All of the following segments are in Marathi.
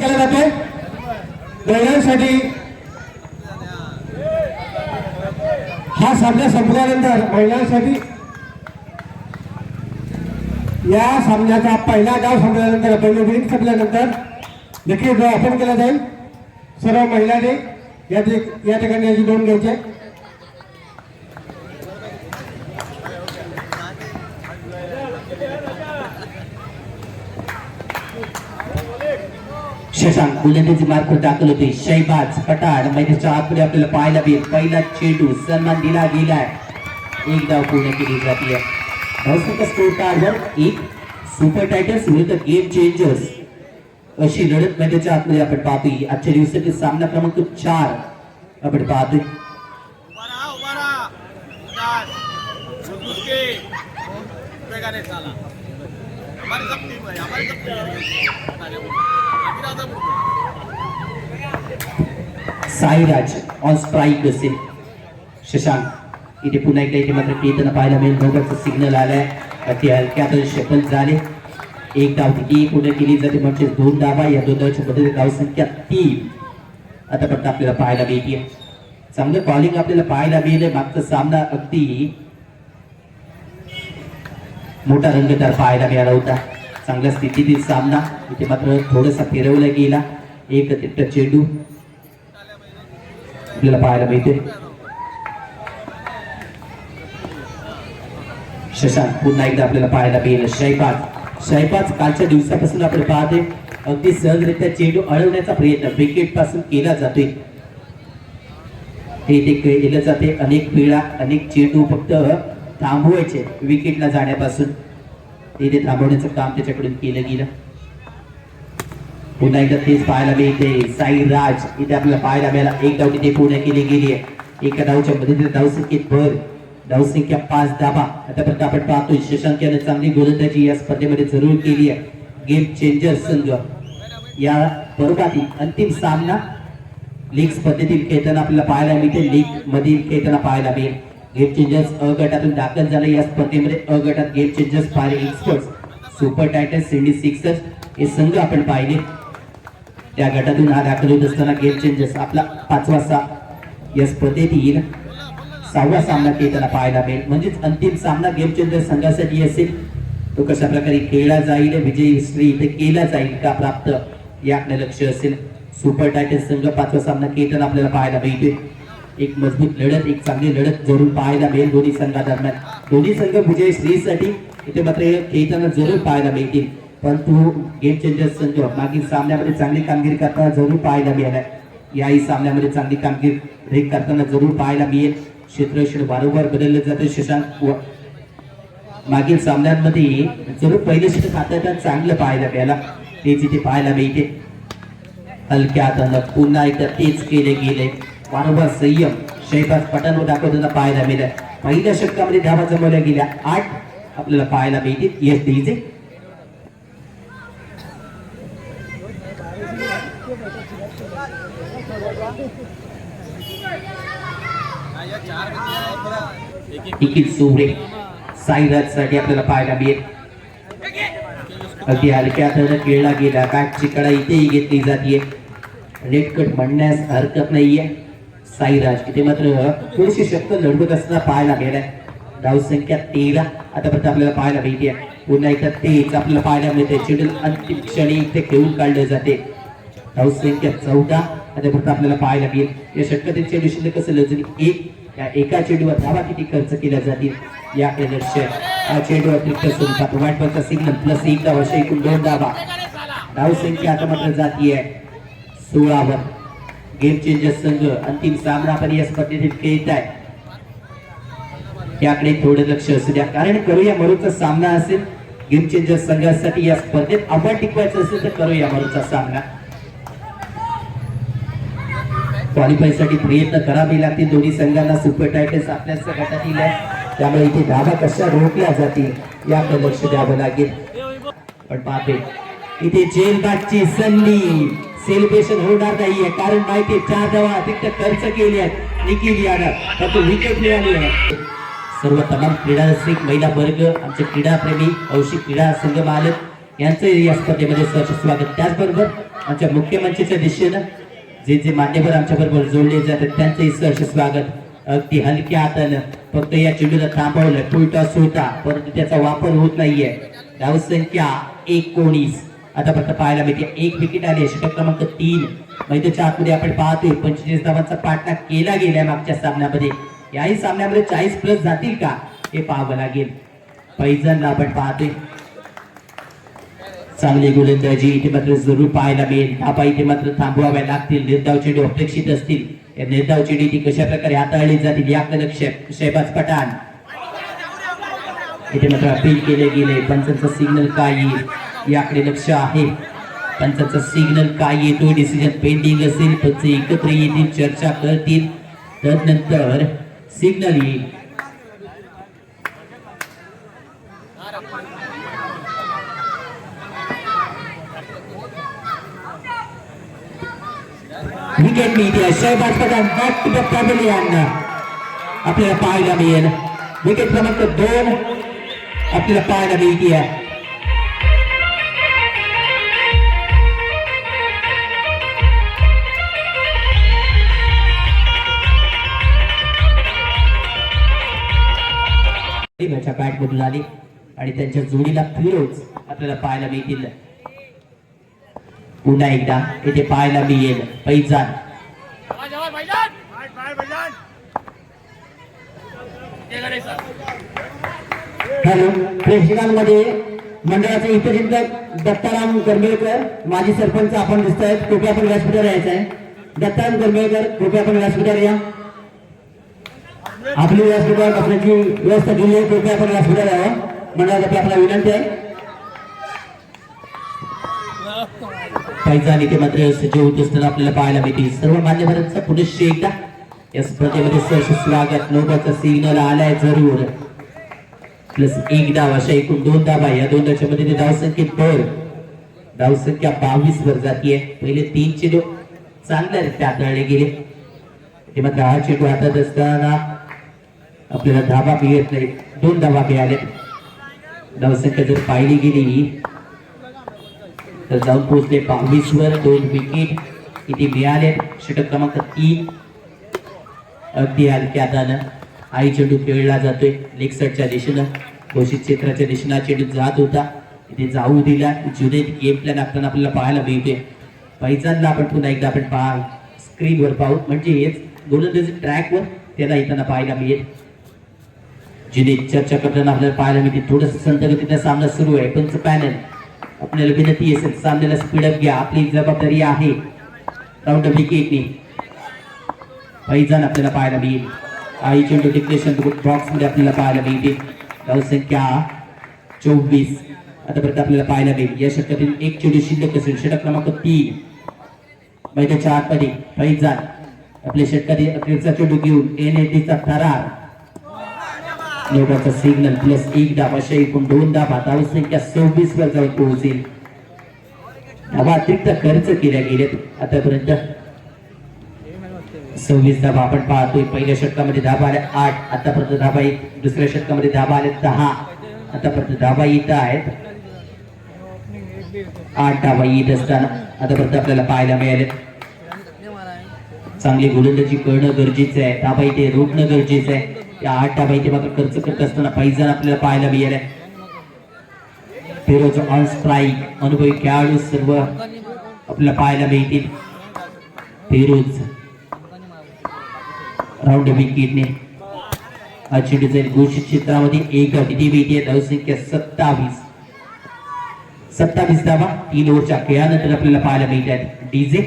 केला जातोय. महिलांसाठी हा सामना संपल्यानंतर महिलांसाठी या सामन्याचा पहिला डाव संपल्यानंतर पहिली इनिंग संपल्यानंतर देखील ड्रॉ ओपन केला जाईल. सर्व महिलांनी या ठिक- या ठिकाणी याची दोन घ्यायची शशांक बुलंदीची मार्फत दाखल होते. शैबाज पटाड मैदानाच्या आतमध्ये आपल्याला पाहायला मिळेल. पहिला चेंडू सन्मान दिला गेलाय एक धाव पूर्ण केली जाते धावसंख्या स्कोर कार्डवर एक. सुपर टायटन्स विरुद्ध गेम चेंजर्स अशी लढत मैदानाच्या आतमध्ये आपण पाहतोय. आजच्या दिवसातील सामना क्रमांक चार आपण पाहतोय. उभा चाला. हमारी सब टीम है सब टीम साईराज ऑन स्ट्राईक असेल शशांक इथे पुन्हा एकदा इथे मात्र येताना पाहायला मिळेल. दोघांचं सिग्नल आलाय. अति हलक्यात शपल झाले. एक धाव किती पूर्ण केली जाते. म्हणजे दोन धावा या दोन धावच्या मदतीने धाव संख्या तीन. आतापर्यंत आपल्याला पाहायला मिळते. चांगलं बॉलिंग आपल्याला पाहायला मिळेल. मागचा सामना अगदी मोठा रंगदार पाहायला मिळाला होता. चांगल्या स्थितीतील सामना. इथे मात्र थोडासा फिरवला गेला. एक अतिरिक्त चेंडू आपल्याला पाहायला मिळते शशांक पुन्हा एकदा आपल्याला पाहायला मिळेल. शैपाज शैपाज कालच्या दिवसापासून आपण पाहते अगदी सहजरित्या चेंडू अडवण्याचा प्रयत्न विकेटपासून केला जातोय. हे ते केलं जाते. अनेक वेळा अनेक चेंडू फक्त थांबवायचे विकेटला जाण्यापासून. तिथे थांबवण्याचं काम त्याच्याकडून केलं गेलं. पुन्हा एकदा तेच पाहायला मिळते. साई राज इथे आपल्याला पाहायला मिळाला. एक धाव तिथे पूर्ण केली गेली आहे. एका धावच्या मध्ये धावसंख्येत भर. धावसंख्या पाच धाबा आतापर्यंत आपण पाहतोय शशांक याने चांगली गोलंदाजी या स्पर्धेमध्ये जरूर केली आहे. गेम चेंजर संघ. या बरोबातील अंतिम सामना लीग स्पर्धेतील खेळताना आपल्याला पाहायला मिळते. लीग मधील खेळताना पाहायला मिळेल. गेम चेंजर्स अ गटातून दाखल झाले. या स्पर्धेमध्ये अ गटात game changers fire experts super titans सिंडी sixers हे संघ आपण पाहिले. त्या गटातून हा दाखल होत असताना गेम चेंजर्स आपला पाचवा सा या स्पर्धेत येईल. सहावा सामना खेळताना पाहायला मिळेल. म्हणजेच अंतिम सामना गेम चेंजर्स संघासाठी असेल. तो कशा प्रकारे खेळला जाईल विजयी हिस्ट्री इथे केला जाईल का प्राप्त याकडे लक्ष असेल. सुपर टायटन्स संघ पाचवा सामना खेळताना आपल्याला पाहायला मिळते एक मजबूत लढत एक चांगली लढत जरूर पाहायला मिळेल दोन्ही संघादरम्यान. दोन्ही संघ विजय श्रीसाठी इथे मात्र खेळताना जरूर पाहायला मिळतील. परंतु गेम चेंजर संघ मागील सामन्यामध्ये चांगली कामगिरी करताना जरूर पाहायला मिळाला याही सामन्यामध्ये चांगली कामगिरी करताना जरूर पाहायला मिळेल. क्षेत्रक्षण वारंवार बदललं जातं. शशांक मागील सामन्यांमध्ये जरूर पहिले षटक हाताळताना चांगलं पाहायला मिळाला. तेच इथे पाहायला मिळते. हलक्या हातानं पुन्हा एकदा तेच केले गेले. वारंवार संयम शैबाज पटांवर दाखवताना पाहायला मिळाला. पहिल्या षटकामध्ये धावा जमवल्या गेल्या आठ. आपल्याला पाहायला मिळतील. यश दिलीचे या निखिल सोबरे साईराजसाठी आपल्याला पाहायला मिळेल. अगदी हलक्या हातानं खेळला गेला. बॅटची कडा इथेही घेतली जाते नेटकट म्हणण्यास हरकत नाहीये. साईराज इथे मात्र थोडीशी शक्त लढवत असताना पाहायला गेलाय. धावसंख्या तेरा. आतापर्यंत आपल्याला पाहायला मिळते पुन्हा एकदा तेच आपल्याला पाहायला मिळते चेंडू अंतिम क्षणी इथे खेळून काढले जाते. धावसंख्या चौदा. आतापर्यंत आपल्याला पाहायला मिळेल. या षटकातील चेंडू शिल्लक कसं लजली एक या एका चेंडूवर धावा किती खर्च केल्या जातील? या लक्ष हा चेंडू अतिरिक्त स्वरूपात वाटपाचा सिग्नल प्लस एक धावा एकूण दोन धावा धावसंख्या आता मात्र जातीये. सोळावर. गेम चेंजर संघ अंतिम सामना पण या स्पर्धेतील खेळत आहे. याकडे थोडं लक्ष असू द्या. कारण करूया मरूचा सामना असेल गेम चेंजर संघासाठी या स्पर्धेत आपण टिकवायचं असेल तर करूया मरूचा सामना. क्वालिफायसाठी प्रयत्न करावे लागतील. दोन्ही संघांना सुपर टायटन्स आपल्याच गटातील आहे त्यामुळे इथे धाबा कशा रोखल्या जातील याकडे लक्ष द्यावं लागेल. पण पाहते इथे जेलबागची संधी. सेलिब्रेशन होणार नाहीये. कारण माहिती आहे, चार धावा अतिरिक्त खर्च केले आहेत. निखिल यादव त्यातून विकेट मिळाली आहे. सर्व तमाम क्रीडा रसिक महिला वर्ग आमचे क्रीडाप्रेमी औषधी औषिक क्रीडा संघ मालक यांचं या स्पर्धेमध्ये सहर्ष स्वागत. त्याचबरोबर आमच्या मुख्यमंत्रीच्या दिशेनं जे जे मान्यवर आमच्या बरोबर जोडले जातात त्यांचंही सहर्ष स्वागत. अगदी हलक्या हातानं फक्त या चेंडूला थांबवलं. फुलटॉस होता परंतु त्याचा वापर होत नाहीये. धावसंख्या एकोणीस. आता फक्त पाहायला मिळते. एक विकेट आली षटक क्रमांक तीन. मैदानाच्या आतमध्ये आपण पाहतोय पंचेचाळीस धावांचा पाठला केला गेलाय मागच्या सामन्यामध्ये. याही सामन्यामध्ये चाळीस प्लस जातील का? हे पाहावं लागेल. पैजणला आपण पाहतोय. चांगली गोलंदाजी. इथे मात्र जरूर पाहायला मिळेल. धापा इथे मात्र थांबवाव्या लागतील. निर्धाव चेंडू अपेक्षित असतील. या निर्धाव चेंडू ती कशा प्रकारे हाताळली जातील याकडे लक्ष शहबाज पठाण. इथे मात्र अपील केले गेले पंचांचा सिग्नल काय येईल याकडे लक्ष आहे. पंचांचा सिग्नल काय येतो डिसिजन पेंडिंग असेल पंच एकत्र येतील चर्चा करतील. तदनंतर सिग्नल येईल विकेट मिळते Shahbaz Pathan back to the pavilion आपल्याला पाहायला मिळेल. विकेट क्रमांक दोन आपल्याला पाहायला मिळते. त्याच्या बॅट मधून आली आणि त्यांच्या जोडीला फिरोज आपल्याला पाहायला मिळतील. पुन्हा एकदा इथे पाहायला मिळेल पैजान हॅलो प्रेक्षकांमध्ये मंडळाचे उपचिंतक दत्ताराम करमेळकर माजी सरपंच आपण दिसत आहेत कृपया आपण व्यासपीठावर यायचं आहे दत्ताराम करमेळकर कृपया आपण व्यासपीठावर या. आपली व्यासपीठावर बसण्याची व्यवस्था केली आहे कृपया आपण व्यासपीठावर यावं. मंडळासाठी आपला विनंती आहे. पैसा इथे मात्र सज्ज होत असताना आपल्याला पाहायला मिळते सर्व मान्यवरांचं पुनश्च एकदा या स्पर्धेमध्ये सहर्ष स्वागत. नौकाचा सिग्नल आलाय जरूर. प्लस एक डाव अशा एकूण दोन धावा या दोन धावच्या मध्ये ते धावसंख्येत भर. धावसंख्या बावीस वर जातीये. पहिले तीनचे चेंडू चांगल्या रीत्या हाताळले गेले. ते मात्र हा चेंडू हातात असताना आपल्याला धाबा मिळत नाही. दोन धाबा मिळाले धावसंख्या जर पाहिली गेली तर जाऊन पोहोचले बावीसवर. दोन विकेट किती मिळाले? षटक क्रमांक तीन. अगदी हलक्या हातानं. आई चेंडू खेळला जातोय लेग साईडच्या दिशेनं. घोषित क्षेत्राच्या दिशेनं चेंडू जात होता. इथे जाऊ दिला. जुने गेम प्लॅन आपल्याला आपल्याला पाहायला मिळते पैजांना आपण पुन्हा एकदा आपण पहा. स्क्रीनवर पाहू. म्हणजे हेच गोलंदाजी ट्रॅकवर त्याला येताना पाहायला मिळेल. जिने चर्चा करताना आपल्याला पाहायला मिळते. थोडस संतगतीचा सामना सुरू आहे. पंच पॅनल आपल्याला विनंती असेल सामन्याला स्पीडअप घ्या. आपली जबाबदारी आहे. राऊंड विकेटने पैजण आपल्याला पाहायला मिळेल. आई चेंडू डिक्लेशन बॉक्समध्ये आपल्याला पाहायला मिळते धावसंख्या चोवीस. आतापर्यंत आपल्याला पाहायला मिळेल. या षटकातील एक चेंडू शिल्लक असेल. षटक क्रमांक तीन. मैदानाच्या आतमध्ये पैजान आपल्या षटकातील अखेरचा चेंडू घेऊन एन एटीचा फरार. लोकांचा सिग्नल प्लस एक डाब अशा एकूण दोन डाब धावसंख्या सव्वीस वर जाऊन पोहोचेल. धाबा अतिरिक्त खर्च केल्या गेलेत. आतापर्यंत सव्वीस धाबा आपण पाहतोय. पहिल्या षटकामध्ये धाबा आल्या आठ आतापर्यंत धाबा एक दुसऱ्या षटकामध्ये धाबा आले दहा आतापर्यंत धाबा येत आहेत. आठ धाबा येत असताना आतापर्यंत आपल्याला पाहायला मिळाले. चांगली गोलंदाजी करणं गरजेचं आहे. धाबा इथे रोखणं गरजेचं आहे. या आठ डाबाईचे मात्र खर्च करत असताना पैजण आपल्याला पाहायला मिळाले फिरोज ऑन स्ट्राईक अनुभवी खेळाडू सर्व आपल्याला पाहायला मिळतील. फिरोज राऊंड विकेटने आजची डिझाईन घोषित क्षेत्रामध्ये एक धाव मिळते. धावसंख्या सत्तावीस. सत्तावीस धावा. तीन ओव्हरच्या खेळानंतर आपल्याला पाहायला मिळतात. डीजे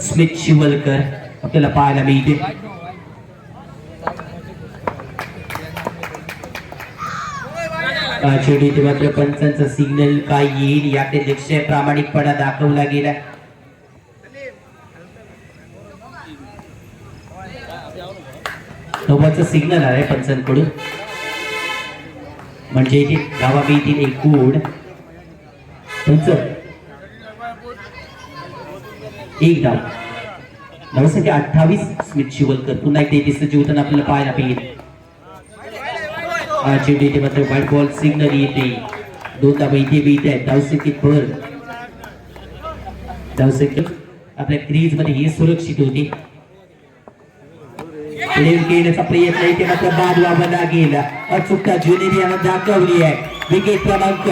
स्मिथ शिवलकर आपल्याला पाहायला मिळते. शेवटी इथे मात्र पंचांचा सिग्नल काय येईल याकडे लक्ष प्रामाणिकपणा दाखवला गेला. नोबाचा सिग्नल आहे पंचांकडून. म्हणजे जे गावा एकूण पंच एक धाव धावसंख्या अठ्ठावीस स्मित शिवलकर. पुन्हा एकदा इथे जीवतन आपल्याला पाहायला पाहिजे हा चेंडू येते मात्र व्हाईट बॉल सिग्नल येते. दोन धाबा इथे बी इथे आहेत. धावसंख्येत भर. धावसंख्येत आपल्या क्रीजमध्ये हे सुरक्षित होते. प्लेन घेण्याचा प्रयत्न इथे मात्र बाद वाबला गेला अचूकता ज्युनियर यानं दाखवली आहे विकेट क्रमांक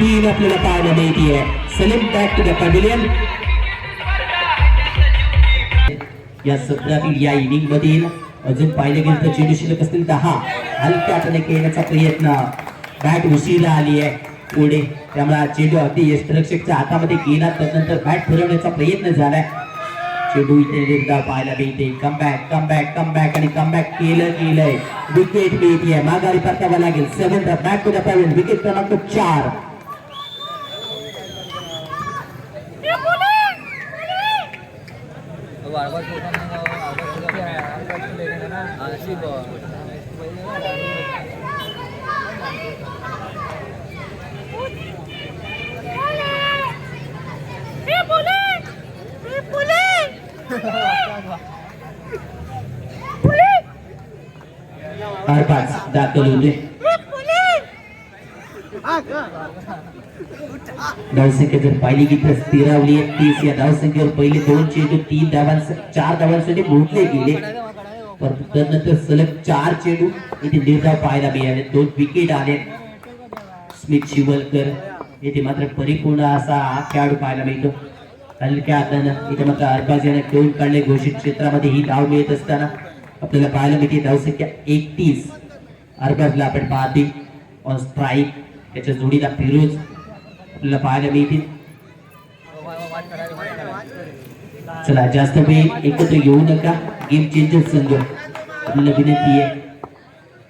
तीन आपल्याला पाहायला मिळते आहे Salim back to the pavilion या सत्रातील या इनिंग मधील अजून पाहिले गेलं तर चेंडू शिल्लक असतील दहा हलक्या हाताने खेळण्याचा प्रयत्न बॅट उशिरा आली आहे पुढे त्यामुळे चेंडू अगदी यष्टरक्षकच्या हातामध्ये गेला त्यानंतर बॅट फिरवण्याचा प्रयत्न झालाय. इथे पाहायला मिळते कमबॅक कमबॅक कमबॅक आणि कमबॅक केलं केलंय विकेट मिळते माघारी परतावा लागेल seven back to the wicket क्रमांक चार आर पाच दाखल होते धावसंख्या जर पाहिली की तर स्थिरावली आहे तीस या धावसंख्येवर पहिले दोन चेंडू तीन धावांस चार धावांसाठी मोठले गेले परंतु त्यानंतर सलग चार चेंडू इथे निर्धाव पाहायला मिळाले दोन विकेट आले स्मित शिवलकर येथे मात्र परिपूर्ण असा खेळाडू पाहायला मिळतो हलक्या हातानं इथे मात्र अरबाज याने खेळून काढले घोषित क्षेत्रामध्ये ही धाव मिळत असताना आपल्याला पाहायला मिळते धावसंख्या एकतीस अर्गजला आपण पाहते ऑन स्ट्राईक त्याच्या जोडीला फिरोज आपल्याला पाहायला मिळतील चला जास्त वेळ एकत्र येऊ नका गेम चेंजर संघ आपल्याला विनंती आहे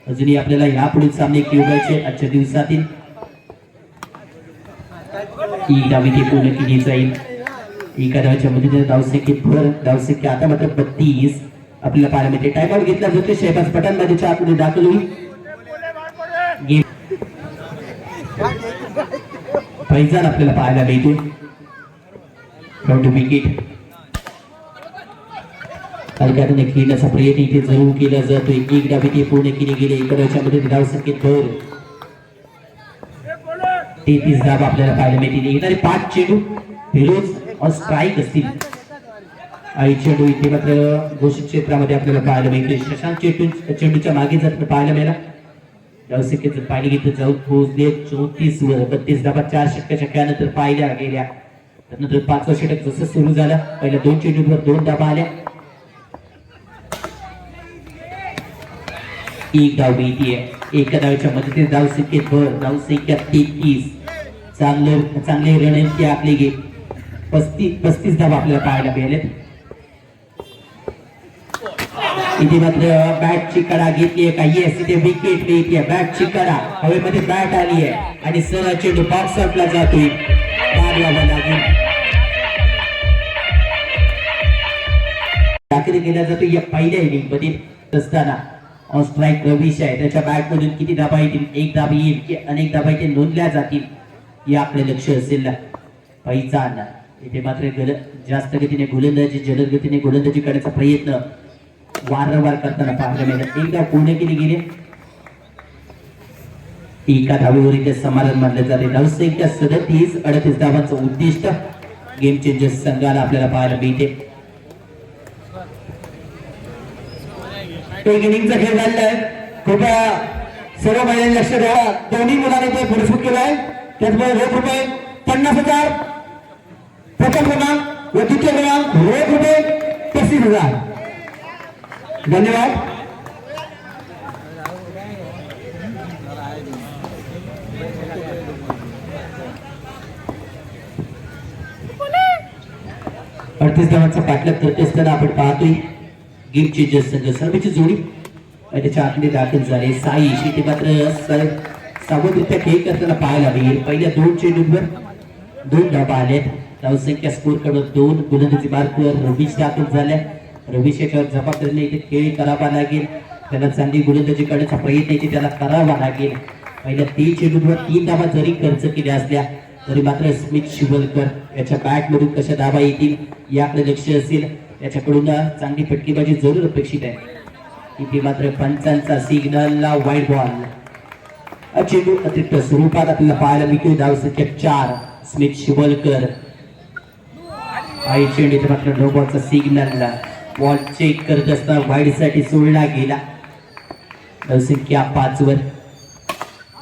अजूनही आपल्याला यापुढील सामने खेळवायचे आजच्या दिवसातील ही डावी ते पूर्ण केली जाईल एका धावच्या मदतीने धावसंख्येत भर धावसंख्या आता मात्र बत्तीस। आपल्याला पाहायला मिळते टाइमआउट घेतला जातो शहबाज पठाणमध्ये आतमध्ये दाखल होईल फैजान आपल्याला पाहायला मिळते फ्रॉम विकेट हलक्याने खेळण्याचा प्रयत्न इथे जरूर केला जातो. एक डावी ते पूर्ण केली गेले. एका धाव संख्येत भर. तेहतीस धाव आपल्याला पाहायला मिळतील. येणारे पाच चेंडू फिरोज ऑन स्ट्राईक असतील. आई चेंडू इथे मात्र घोषित क्षेत्रामध्ये आपल्याला पाहायला मिळते शशांक चेंडू चेंडूच्या मागे जात पाहायला मिळाला. लवसिकेचं पाणी पाहिली जाऊन पोहोचले चौतीस वर बत्तीस धाबा चार षटकाच्या खेळानंतर पाहिल्या गेल्या. त्यानंतर पाचवा षटक जसं सुरू झालं पहिल्या दोन चेंडूवर दोन धाबा आल्या. एक धाव मिळतीये. एका धावच्या मदतीने धाव संख्येत भर धाव संख्या तेहतीस. चांगलं चांगले रणनीती आपली गे पस्तीस पस्तीस धाव आपल्याला पाहायला मिळालेत. इथे मात्र बॅटची कडा घेतलीये का? येस इथे विकेट मिळते बॅटची कडा हवेमध्ये बॅट आली आहे. आणि सर चेंडू बॉक्स आउटला जातोय. बाद लागेल. दाखल केला जातो या पहिल्या इनिंगमध्ये असताना. ऑन स्ट्राईक रवीश आहे. त्याच्या बॅट मधून किती धाबा येतील? एक धाबा येईल की अनेक धाबा इथे नोंदल्या जातील? हे आपले लक्ष असेल ना. पैसा इथे मात्र जास्त गतीने गोलंदाजी जलद गतीने गोलंदाजी करण्याचा प्रयत्न वारंवार करताना पाहायला मिळत एकदा पूर्ण केली गेली? एका धावेवर समाधान मानले जाते. धावसंख्या सदतीस अडतीस धावांचं उद्दिष्ट गेम चेंजर्स संघाला आपल्याला पाहायला मिळते. एक इनिंगचा खेळ झालेला आहे कृपया सर्व महिलांनी लक्ष द्यावा दोन्ही मुलांनी ते पुरस्कृत केलाय. त्याचबरोबर रोख रुपये पन्नास हजार. प्रथम क्रमांक व द्वितीय क्रमांक रोख रुपये पस्तीस हजार. धन्यवाद. अडतीस धावांचा पाठलाग करत असताना आपण पाहतोय. गेम चेंजर्स संघ सर्वची जोडी त्याच्या आतमध्ये दाखल झाले. साई शेती मात्र सावधरित्या खेळ करताना पाहायला मिळेल. पहिल्या दोन चेंडूंवर दोन धाबा आल्यात. धावसंख्या स्कोरकडून दोन गोलंदाजी मार्कवर रवीश दाखल झाल्या. रवीश याच्यावर जबाबदारीने इथे खेळ करावा लागेल. त्याला चांगली गोलंदाजी करण्याचा प्रयत्न इथे त्याला करावा लागेल. पहिल्या तीन चेंडूंवर तीन धाबा जरी खर्च केल्या असल्या तरी मात्र स्मित शिवलकर याच्या बॅटमधून कशा धावा येतील याकडे लक्ष असेल. याच्याकडून चांगली फटकेबाजी जरूर अपेक्षित आहे. इथे मात्र पंचांचा सिग्नलला वाईट बॉल चेंडू अतिरिक्त स्वरूपात आपल्याला पाहायला मिळतो धाव संख्या चार स्मित शिवलकर. आई चेंडू इथे मात्र नो बॉलचा सिग्नलला बॉल चेक करत असताना वाईड सोडला गेला. धाव संख्या पाच वर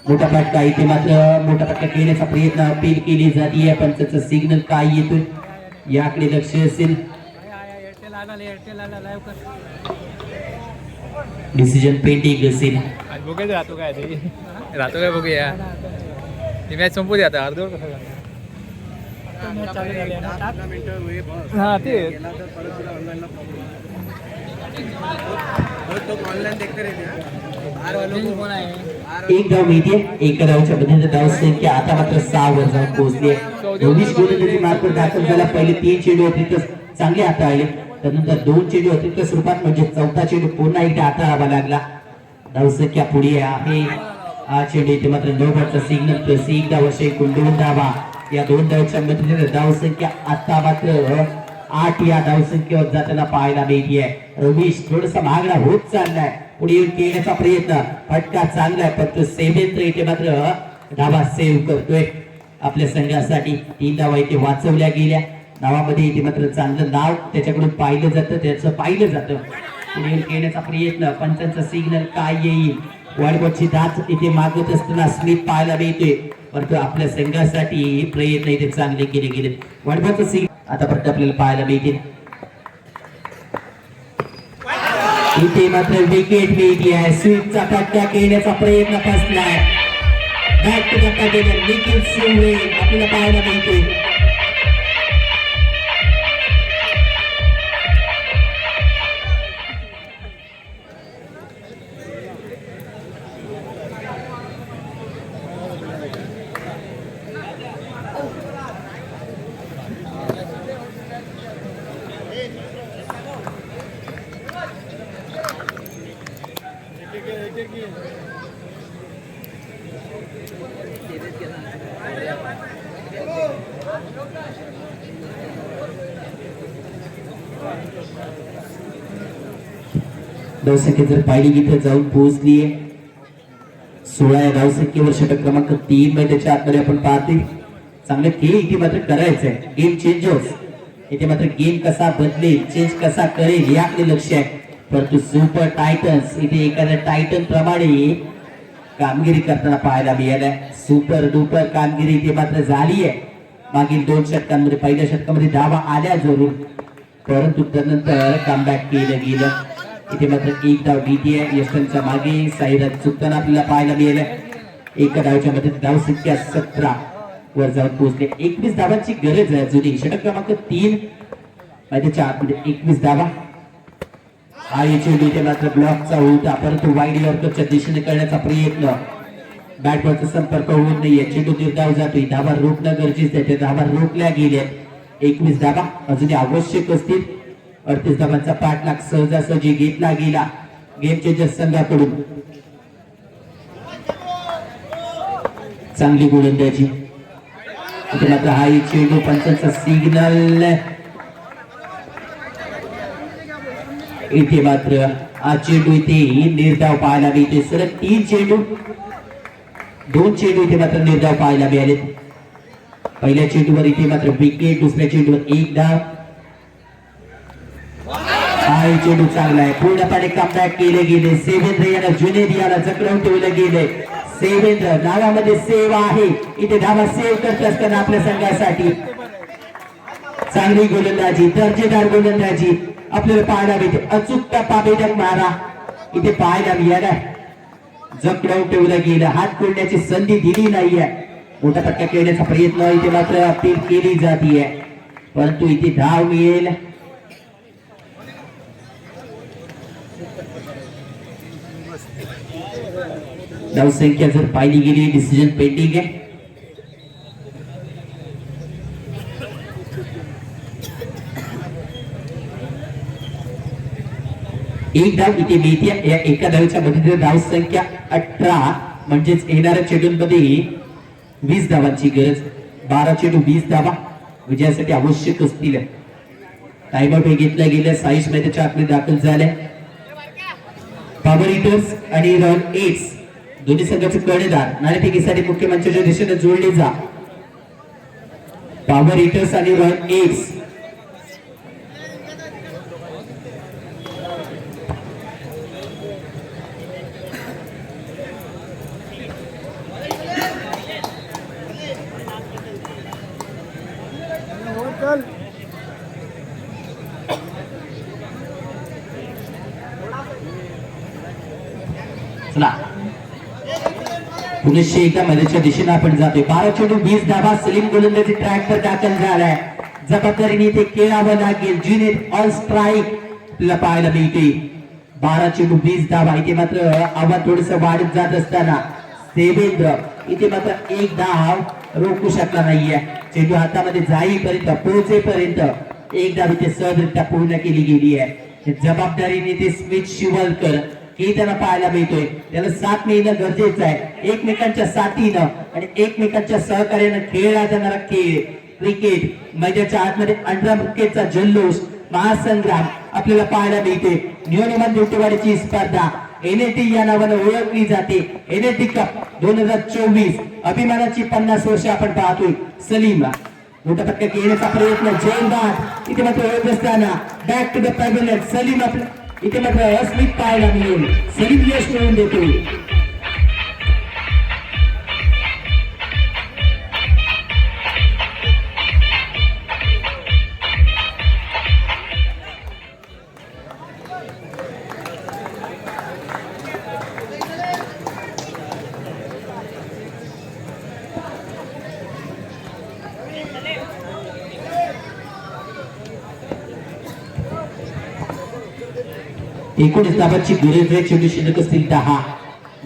मोठा फटका इथे मात्र मोठा फटका खेळण्याचा प्रयत्न अपील केली जाते पण त्याचं सिग्नल काय येतोय? याकडे लक्ष असेल. एअरटेल आला एअरटेल डिसिजन पेंटिंग असेल. आज राहतो काय राहतो काय बघूया ती मॅच संपू दे आता अर्धवर कसं हा ते. एक धाव मिळते एका धावच्या धाव संख्या आता मात्र सहा वर जाऊन पोहोचली दोन्ही गोलंदाजी मार्फत दाखल झाला पहिले तीन चेंडू अतिरिक्त चांगले हाताळले त्यानंतर दोन चेंडू अतिरिक्त स्वरूपात म्हणजे चौथा चेंडू पुन्हा एकदा हाताळावा लागला. धाव संख्या पुढे आहे. हा चेंडू इथे मात्र नोबरचा सिग्नल प्लस एक धाव असे एकूण दोन धावा. या दोन धावच्या मध्ये आता मात्र आठ या धावसंख्येवर जाताना पाहायला मिळते रमेश थोडासा महागडा होत चाललाय. पुढे येऊन खेळण्याचा प्रयत्न. फटका चांगलाय पण तो सेवेंद्र इथे मात्र धावा सेव्ह करतोय. आपल्या संघासाठी तीन धावा इथे वाचवल्या गेल्या. नावामध्ये इथे मात्र चांगलं नाव त्याच्याकडून पाहिलं जातं त्याचं पाहिलं जातं. पुढे खेळण्याचा प्रयत्न. पंचांचा सिग्नल काय येईल? वाढवची दात इथे मागत असताना स्लिप पाहायला मिळते परंतु आपल्या संघासाठी प्रयत्न इथे चांगले केले गेले वाढवाचं सिग्नल आतापर्यंत आपल्याला पाहायला मिळतील. इथे मात्र विकेट मिळते आहे. स्वीपचा फटका खेळण्याचा प्रयत्न फसलाय. बॅक टू फटका पॅटेलर निखिल सिंग आपल्याला पाहायला मिळते धावसंख्या जर पाहिली इथे जाऊन पोहोचलीये सोळा या धावसंख्येवर षटक क्रमांक तीन मध्ये त्याच्या आतमध्ये आपण पाहते. चांगलं खेळ इथे मात्र करायचं आहे. गेम चेंजर्स इथे मात्र गेम कसा बदलेल चेंज कसा करेल याकडे लक्ष आहे. परंतु सुपर टायटन्स इथे एखाद्या टायटन प्रमाणे कामगिरी करताना पाहायला मिळालाय सुपर डुपर कामगिरी इथे मात्र झाली आहे. मागील दोन षटकांमध्ये पहिल्या षटकामध्ये धावा आल्या जरूर. परंतु त्यानंतर कमबॅक केलं गेलं. इथे मात्र एक धाव भीती आहे. यशवंतच्या मागे साईराज चुकताना आपल्याला पाहायला मिळेल. एका धावच्या मध्ये धाव संख्या सतरा. वर जाऊन पोहोचले. एकवीस धावांची गरज आहे जुनी षटक क्रमांक तीन. त्याच्या आतमध्ये म्हणजे एकवीस धावा हा चेंडू इथे मात्र ब्लॉकचा होता परंतु वाईड यॉर्करच्या दिशेने करण्याचा प्रयत्न. बॅटवरचा संपर्क होत नाहीये चेंडू निर्धाव जातोय. धावा रोखणं गरजेचं आहे. त्या धावा रोखल्या गेल्या. एकवीस धावा अजूनही आवश्यक असतील. अडतीस धावांचा पाठलाग सहजासहजी घेतला गेला. गेम चेंजर संघाकडून चांगली गोलंदाजी इथे मात्र हा एक चेंडू पंचांचा सिग्नल इथे मात्र हा चेंडू इथे निर्धाव पाहायला मिळते सलग तीन चेंडू. दोन चेंडू इथे मात्र निर्धाव पाहायला मिळाले पहिल्या चेंडूवर इथे मात्र विकेट दुसऱ्या चेंडूवर एक धाव हा चेंडू चांगला आहे. पूर्णपणे कमबॅक केले गेले. सेवेंद्र याला जुनेद याला जखडवून ठेवलं गेले. सेवेंद्र नावामध्ये सेवा आहे. इथे धावा सेव करत असताना आपल्या संघासाठी. चांगली गोलंदाजी दर्जेदार गोलंदाजी. आपल्याला पाहायला मिळते. अचूक टप्पा बेधक मारा. इथे पाहायला मिळाला जखडवून ठेवलं गेलं. हात फोडण्याची संधी दिली नाहीये. मोठा फटका खेळण्याचा प्रयत्न इथे मात्र अपील केली जातीये. परंतु इथे धाव मिळेल. धावसंख्या जर पाहिली गेली डिसिजन पेंडिंग आहे. एक धाव इथे मिळते या एका धावच्या मध्ये धाव संख्या अठरा म्हणजेच येणाऱ्या चेडूंमध्ये मध्ये वीस धावांची गरज बारा चेंडू वीस धावा विजयासाठी आवश्यक असतील. टाइमआउट हे घेतल्या गेल्या साईश मैदानाच्या आतमध्ये दाखल झाल्या. पॉवर हिटर्स आणि रन एट्स दोन्ही संघाचे कर्णधार. नाणेफेकीसाठी मुख्य मंचाच्या दिशेने जोडले जा. पॉवर हिटर्स आणि रॉयल एट्स पुनश्च एकदा मध्येच्या दिशेने आपण जातोय. बारा चेंडू वीस धाबा सलीम गोलंदाजी ट्रॅक वर दाखल झालाय. जबाबदारीने ते केळावं लागेल. जुनेद ऑल स्ट्राईक आपल्याला पाहायला मिळते बारा चेंडू वीस धाबा इथे मात्र आव्हान थोडस वाढत जात असताना देवेंद्र इथे मात्र एक धाव रोखू शकला नाहीये. चेंडू हातामध्ये जाईपर्यंत पोहोचेपर्यंत एक धाव इथे सहजरित्या पूर्ण केली गेली आहे. जबाबदारीने ते स्मित शिवलकर हे त्याला पाहायला मिळतोय. त्याला साथ मिळणं गरजेचं आहे. एकमेकांच्या साथीनं आणि एकमेकांच्या सहकार्यानं खेळला जाणारा खेळ क्रिकेट मैदानाच्या आतमध्ये अंडरा अंडरमुक्केचा जल्लोष महासंग्राम आपल्याला पाहायला मिळते नियोनिमान जोटेवाडीची स्पर्धा एनएटी या नावानं ओळखली जाते. एनएटी कप दोन हजार चोवीस अभिमानाची पन्नास वर्ष आपण पाहतोय. सलीम मोठा पटका घेण्याचा प्रयत्न जयंत इथे मात्र ओळख असताना बॅक टू द पॅबिनेट सलीम आपल्या इथे मात्र अस्मित पाहायला मिळेल सलीम यश मिळवून देतो. एकोणीस दाबाची गरज आहे चेंडू शिल्लक असतील दहा.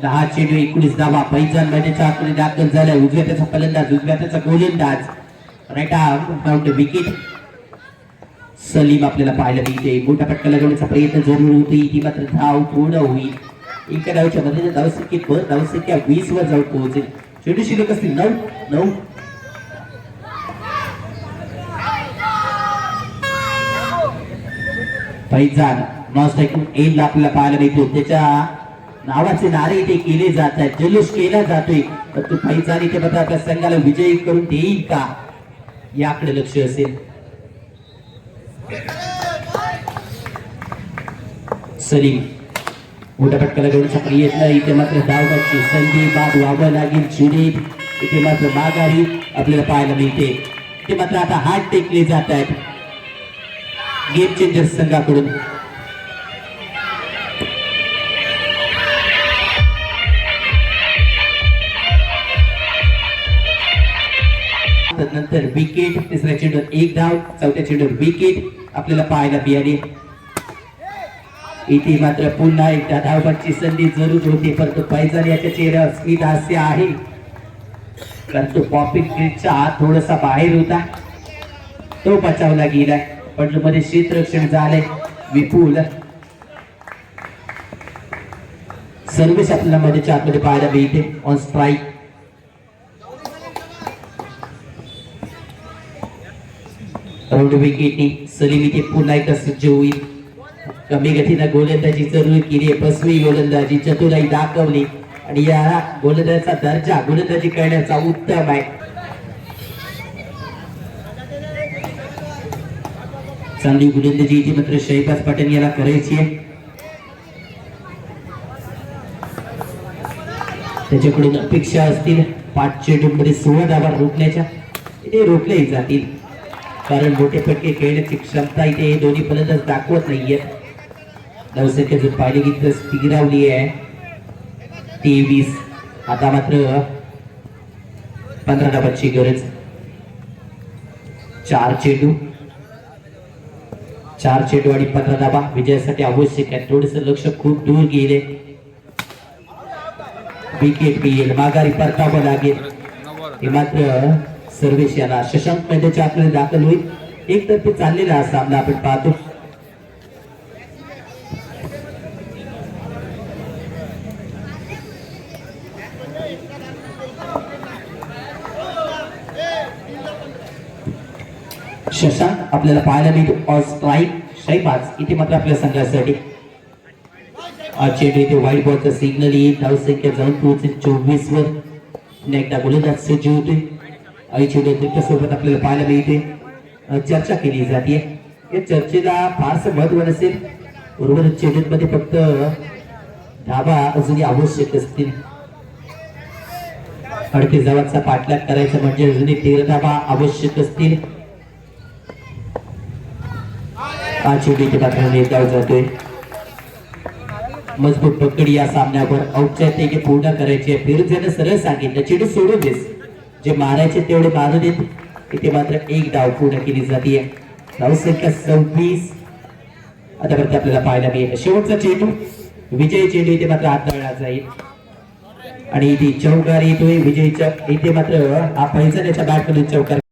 दहा चेंडू एकोणीस दाबा पैजान मैदानाच्या आतमध्ये दाखल झालाय उजव्या त्याचा फलंदाज उजव्या त्याचा गोलंदाज. राईट आउट विकेट सलीम आपल्याला पाहायला मिळते. मोठा पटका लगवण्याचा प्रयत्न जरूर होती ती मात्र धाव पूर्ण होईल. एका धावच्या मध्ये धावसंख्येत धावसंख्या वीस वर जाऊन पोहोचेल. चेंडू शिल्लक असतील नऊ नऊ. फैजान नॉस्ट ऐकून आपल्याला पाहायला मिळतो. त्याच्या नावाचे नारे इथे केले जात आहेत. जल्लोष केला जातोय. तर तो फैजान इथे मात्र आपल्या संघाला विजयी करून देईल का? याकडे लक्ष असेल. सलीम मोठ्या पटकाला घेऊन फटका येत नाही. इथे मात्र धावण्याची संधी बाद व्हावं लागेल. जुनेद इथे मात्र माघारी आपल्याला पाहायला मिळते. ते मात्र आता हात टेकले जात आहेत. गेम चेंजर संघाकडून. तर विकेट तिसऱ्या चेंडूवर एक धाव चौथ्या चेंडूवर विकेट आपल्याला पाहायला मिळाली. इथे मात्र पुन्हा एकदा धावपाची संधी जरूर होती परंतु पैजल याच्या चेहऱ्यावर स्मित हास्य आहे. कारण तो पॉपिंग क्रीटच्या आत थोडासा बाहेर होता. तो बचावला गेलाय पण मध्ये क्षेत्ररक्षण झालंय. विपुल. सर्व्हिस आपल्याला मध्ये आतमध्ये पाहायला मिळते. ऑन स्ट्राईक राऊंड विकेटनी सलीम इथे पुन्हा एकदा सज्ज होईल कमी गतीनं गोलंदाजी जरूर केली पसवी बसवी गोलंदाजी चतुराई दाखवली आणि या गोलंदाजाचा दर्जा गोलंदाजी करण्याचा उत्तम आहे चांगली गोलंदाजी इथे मात्र शहीबाज पाटील याला करायची आहे त्याच्याकडून अपेक्षा असतील पाचशे चेंडूमध्ये सोळा धावा रोखण्याच्या इथे रोखल्याही जातील कारण मोठे फटके खेळण्याची क्षमता इथे हे दोन्ही फलंदाज दाखवत नाहीये नवसंख्या जो पाहिली गेली स्थिरावली आहे. तेवीस. आता मात्र पंधरा धावांची गरज. चार चेंडू. चार चेंडू आणि पंधरा धाबा विजयासाठी आवश्यक आहे. थोडस लक्ष खूप दूर गेले. विकेट मिळेल माघारी परतावं लागेल. हे मात्र सर्वेश याला शशांक मैदानाच्या आपल्याला दाखल होईल. एक तर्फे चाललेला हा सामना आपण पाहतो. शशांक आपल्याला पाहायला मिळतो. All strike. शैबाज इथे मात्र आपल्या संघासाठी. आज चेंडू इथे व्हाईट बॉलचा सिग्नल येईल. धावसंख्या जाऊन पोहोचेल. चोवीस वर. पुन्हा एकदा गोलंदाज सज्ज होते आई चेंडू सोबत आपल्याला पाहायला मिळते. चर्चा केली जाते. या चर्चेला फारसं महत्त्व नसेल. उर्वरित चेंडूमध्ये फक्त धाबा अजूनही आवश्यक असतील. अडतीस धावांचा पाठलाग करायचा म्हणजे अजूनही तेरा धाबा आवश्यक असतील. हा चेंडू इथे मात्र निर्धाव जातोय. मजबूत पकडी या सामन्यावर औपचारिक पूर्ण करायचे. फिरोजने सरळ सांगितलं. चेंडू सोडून देस. जे मारायचे तेवढे मारू देत इथे मात्र एक डाव पूर्ण केली जाते धाव सव्वीस. आतापर्यंत आपल्याला पाहायला मिळेल. शेवटचा चेंडू. विजय चेंडू इथे मात्र हाताळला जाईल. आणि इथे चौकार येतोय. विजयच्या इथे मात्र हा पैसा त्याच्या बॅटमधून चौकार